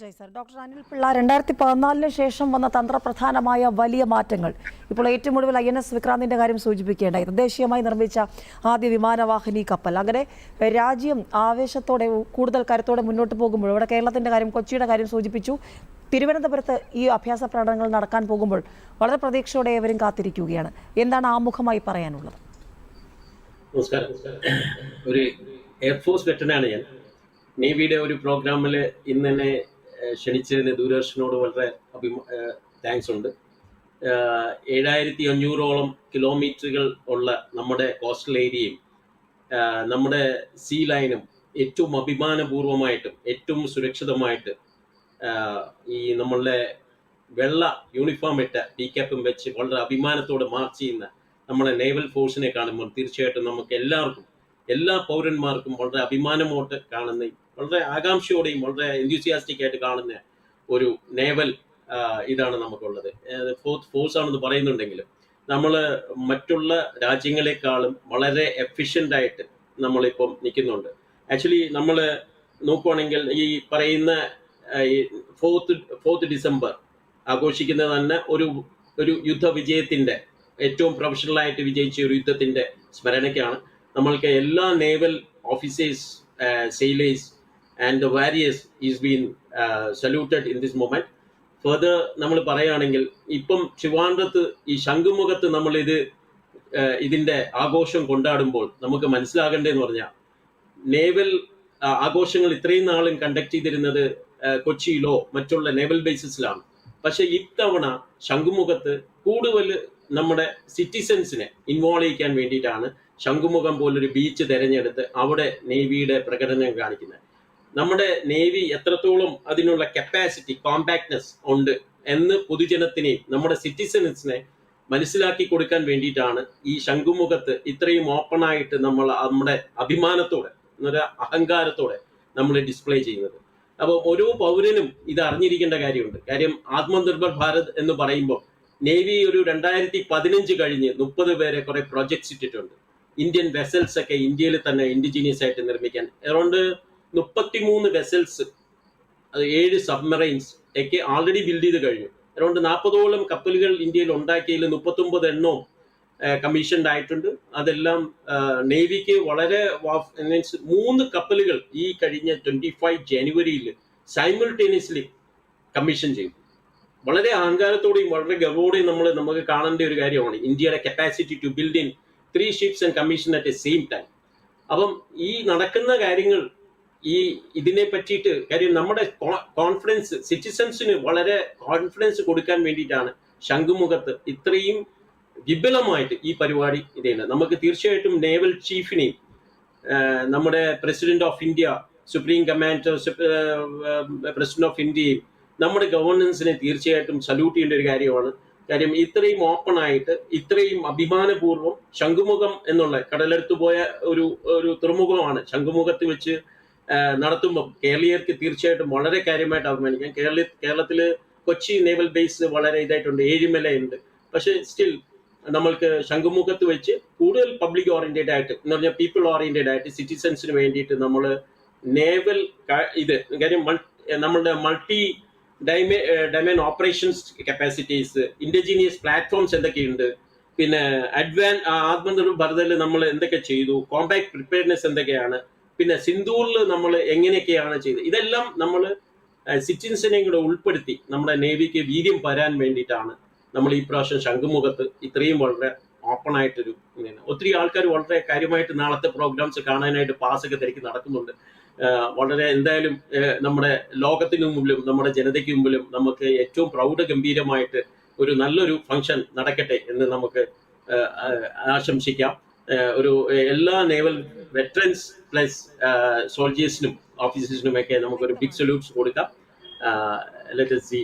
തീർച്ചയായും sir. Doctor Anil Pillai രണ്ടായിരത്തി പതിനാലിന് ശേഷം വന്ന തന്ത്രപ്രധാനമായ വലിയ മാറ്റങ്ങൾ. ഇപ്പോൾ ഏറ്റവും ഒടുവിൽ ഐ എൻ എസ് വിക്രാന്തിന്റെ കാര്യം സൂചിപ്പിക്കേണ്ടായി തദ്ദേശീയമായി നിർമ്മിച്ച ആദ്യ വിമാനവാഹിനി കപ്പൽ. അങ്ങനെ രാജ്യം ആവേശത്തോടെ കൂടുതൽ കരുത്തോടെ മുന്നോട്ട് പോകുമ്പോൾ ഇവിടെ കേരളത്തിന്റെ കാര്യം കൊച്ചിയുടെ കാര്യം സൂചിപ്പിച്ചു. തിരുവനന്തപുരത്ത് ഈ അഭ്യാസ പ്രകടനങ്ങൾ നടക്കാൻ പോകുമ്പോൾ വളരെ പ്രതീക്ഷയോടെ ഏവരും കാത്തിരിക്കുകയാണ്. എന്താണ് ആമുഖമായി പറയാനുള്ളത്? ഒരു എയർഫോഴ്സ് വെറ്റനാണ് ഞാൻ. നേവിയുടെ ഒരു പ്രോഗ്രാമിൽ ഇന്ന് എന്നെ ഏഹ്, ക്ഷണിച്ചതിന് ദൂരദർശനോട് വളരെ താങ്ക്സ് ഉണ്ട്. ഏഴായിരത്തി അഞ്ഞൂറോളം കിലോമീറ്ററുകൾ ഉള്ള നമ്മുടെ കോസ്റ്റൽ ഏരിയയും നമ്മുടെ സീ ലൈനും ഏറ്റവും അഭിമാനപൂർവമായിട്ടും ഏറ്റവും സുരക്ഷിതമായിട്ട് ഈ നമ്മളുടെ വെള്ള യൂണിഫോം ഇട്ട പി ക്യാപ്പും വെച്ച് വളരെ അഭിമാനത്തോടെ മാർച്ച് ചെയ്യുന്ന നമ്മുടെ നേവൽ ഫോഴ്സിനെ കാണുമ്പോൾ തീർച്ചയായിട്ടും നമുക്ക് എല്ലാവർക്കും എല്ലാ പൗരന്മാർക്കും വളരെ അഭിമാനമോട്ട് കാണുന്ന വളരെ ആകാംക്ഷയോടെയും വളരെ എന്തൂസിയാസ്റ്റിക് ആയിട്ട് കാണുന്ന ഒരു നേവൽ ഇതാണ് നമുക്കുള്ളത്. ഫോർത്ത് ഫോഴ്സ് ആണെന്ന് പറയുന്നുണ്ടെങ്കിലും നമ്മൾ മറ്റുള്ള രാജ്യങ്ങളെക്കാളും വളരെ എഫിഷ്യന്റ് ആയിട്ട് നമ്മളിപ്പം നിൽക്കുന്നുണ്ട്. ആക്ച്വലി നമ്മൾ നോക്കുവാണെങ്കിൽ ഈ പറയുന്ന ഫോർത്ത് ഫോർത്ത് ഡിസംബർ ആഘോഷിക്കുന്നത് തന്നെ ഒരു ഒരു യുദ്ധ വിജയത്തിന്റെ ഏറ്റവും പ്രൊഫഷണലായിട്ട് വിജയിച്ച ഒരു യുദ്ധത്തിന്റെ സ്മരണയ്ക്കാണ്. നമ്മൾക്ക് എല്ലാ naval officers sailors and warriors is been saluted in this moment further നമ്മൾ പറയുകയാണെങ്കിൽ ഇപ്പം ശിവാണ്ടത്ത് ഈ ശംഖുമുഖത്ത് നമ്മൾ ഇത് uh, ഇതിന്റെ ആഘോഷം കൊണ്ടാടുമ്പോൾ നമുക്ക് മനസ്സിലാകേണ്ടതെന്ന് പറഞ്ഞാൽ നേവൽ ആഘോഷങ്ങൾ ഇത്രയും നാളും കണ്ടക്ട് ചെയ്തിരുന്നത് കൊച്ചിയിലോ മറ്റുള്ള നേവൽ ബേസിസിലാണ് പക്ഷെ ഇത്തവണ ശംഖുമുഖത്ത് കൂടുതൽ നമ്മുടെ സിറ്റിസൻസിനെ ഇൻവോൾവ് ചെയ്യിക്കാൻ വേണ്ടിയിട്ടാണ് ശംഖുമുഖം പോലൊരു ബീച്ച് തിരഞ്ഞെടുത്ത് അവിടെ നേവിയുടെ പ്രകടനം കാണിക്കുന്നത്. നമ്മുടെ നേവി എത്രത്തോളം അതിനുള്ള കപ്പാസിറ്റി കോമ്പാക്ട്നെസ് ഉണ്ട് എന്ന് പൊതുജനത്തിനെയും നമ്മുടെ സിറ്റിസൻസിനെ മനസ്സിലാക്കി കൊടുക്കാൻ വേണ്ടിയിട്ടാണ് ഈ ശംഖുമുഖത്ത് ഇത്രയും ഓപ്പൺ ആയിട്ട് നമ്മൾ നമ്മുടെ അഭിമാനത്തോടെ എന്നൊരു അഹങ്കാരത്തോടെ നമ്മൾ ഡിസ്പ്ലേ ചെയ്യുന്നത്. അപ്പോൾ ഓരോ പൗരനും ഇത് അറിഞ്ഞിരിക്കേണ്ട കാര്യമുണ്ട്. കാര്യം ആത്മനിർഭർ ഭാരത് എന്ന് പറയുമ്പോൾ നേവി ഒരു രണ്ടായിരത്തി പതിനഞ്ച് കഴിഞ്ഞ് മുപ്പത് പേരെ കുറെ പ്രൊജക്ട്സ് ഇട്ടിട്ടുണ്ട്. ഇന്ത്യൻ വെസൽസ് ഒക്കെ ഇന്ത്യയിൽ തന്നെ ഇൻഡിജീനിയസ് ആയിട്ട് നിർമ്മിക്കാൻ. അറൗണ്ട് മുപ്പത്തിമൂന്ന് വെസൽസ് അത് ഏഴ് സബ്മറൈൻസ് ഒക്കെ ആൾറെഡി ബിൽഡ് ചെയ്ത് കഴിഞ്ഞു. അറൗണ്ട് നാൽപ്പതോളം കപ്പലുകൾ ഇന്ത്യയിൽ ഉണ്ടാക്കിയതിൽ മുപ്പത്തൊമ്പത് എണ്ണവും കമ്മീഷൻഡ് ആയിട്ടുണ്ട്. അതെല്ലാം നേവിക്ക് വളരെ മീൻസ് മൂന്ന് കപ്പലുകൾ ഈ കഴിഞ്ഞ ട്വന്റി ഫൈവ് ജനുവരിയിൽ സൈമിൾട്ടേനിയസ്ലി കമ്മീഷൻ ചെയ്തു. വളരെ അഹങ്കാരത്തോടെയും വളരെ ഗവോടെയും നമ്മൾ നമുക്ക് കാണേണ്ട ഒരു കാര്യമാണ് ഇന്ത്യയുടെ capacity to build in three ships and commission at a same time അപ്പം ഈ നടക്കുന്ന കാര്യങ്ങൾ ഈ ഇതിനെ പറ്റിയിട്ട് കാര്യം നമ്മുടെ കോൺഫിഡൻസ് സിറ്റിസൺസിന് വളരെ കോൺഫിഡൻസ് കൊടുക്കാൻ വേണ്ടിയിട്ടാണ് ശംഖുമുഖത്ത് ഇത്രയും വിപുലമായിട്ട് ഈ പരിപാടി ഇതേണ്ട നമുക്ക് തീർച്ചയായിട്ടും നേവൽ ചീഫിനെയും നമ്മുടെ president of India supreme commander president of ഇന്ത്യയും നമ്മുടെ ഗവർണൻസിനെ തീർച്ചയായിട്ടും സല്യൂട്ട് ചെയ്യേണ്ട ഒരു കാര്യമാണ്. കാര്യം ഇത്രയും ഓപ്പൺ ആയിട്ട് ഇത്രയും അഭിമാനപൂർവം ശംഖുമുഖം എന്നുള്ള കടലെടുത്തു പോയ ഒരു ഒരു തുറമുഖമാണ് ശംഖുമുഖത്ത് വെച്ച് നടത്തുമ്പോൾ കേരളീയർക്ക് തീർച്ചയായിട്ടും വളരെ കാര്യമായിട്ട് അഭിമാനിക്കാം. കേരള കേരളത്തിൽ കൊച്ചി നേവൽ ബേസ് വളരെ ഇതായിട്ടുണ്ട് ഏഴിമലയുണ്ട്. പക്ഷേ സ്റ്റിൽ നമ്മൾക്ക് ശംഖുമുഖത്ത് വെച്ച് കൂടുതൽ പബ്ലിക് ഓറിയന്റഡ് ആയിട്ട് എന്ന് പറഞ്ഞാൽ പീപ്പിൾ ഓറിയന്റഡ് ആയിട്ട് സിറ്റിസൻസിന് വേണ്ടിയിട്ട് നമ്മൾ നേവൽ ഇത് കാര്യം നമ്മളുടെ multi domain operations capacities indigenous platforms എന്തൊക്കെയുണ്ട്? പിന്നെ അഡ്വാൻ ആത്മനിർഭർ ഭാരതിൽ നമ്മൾ എന്തൊക്കെ ചെയ്തു? കോമ്പാക്ട് പ്രിപ്പയർനെസ് എന്തൊക്കെയാണ്? പിന്നെ സിന്ധൂറിൽ നമ്മൾ എങ്ങനെയൊക്കെയാണ് ചെയ്തത്? ഇതെല്ലാം നമ്മൾ സിറ്റിസനെയും കൂടെ ഉൾപ്പെടുത്തി നമ്മുടെ നേവിക്ക് വീര്യം വരാൻ വേണ്ടിയിട്ടാണ് നമ്മൾ ഈ പ്രാവശ്യം ശംഖുമുഖത്ത് ഇത്രയും വളരെ ഓപ്പൺ ആയിട്ടൊരു ഒത്തിരി ആൾക്കാർ വളരെ കാര്യമായിട്ട് നാളത്തെ പ്രോഗ്രാംസ് കാണാനായിട്ട് പാസ്സൊക്കെ തിരക്കി നടക്കുന്നുണ്ട്. വളരെ എന്തായാലും നമ്മുടെ ലോകത്തിന് മുമ്പിലും നമ്മുടെ ജനതയ്ക്ക് മുമ്പിലും നമുക്ക് ഏറ്റവും പ്രൗഢ ഗംഭീരമായിട്ട് ഒരു നല്ലൊരു ഫംഗ്ഷൻ നടക്കട്ടെ എന്ന് നമുക്ക് ആശംസിക്കാം. ഒരു എല്ലാ നേവൽ വെറ്ററൻസ് പ്ലസ് സോൾജിയേഴ്സിനും ഓഫീസേഴ്സിനും ഒക്കെ നമുക്കൊരു ബിഗ് സൊല്യൂട്ട്സ് കൊടുക്കാം. Let see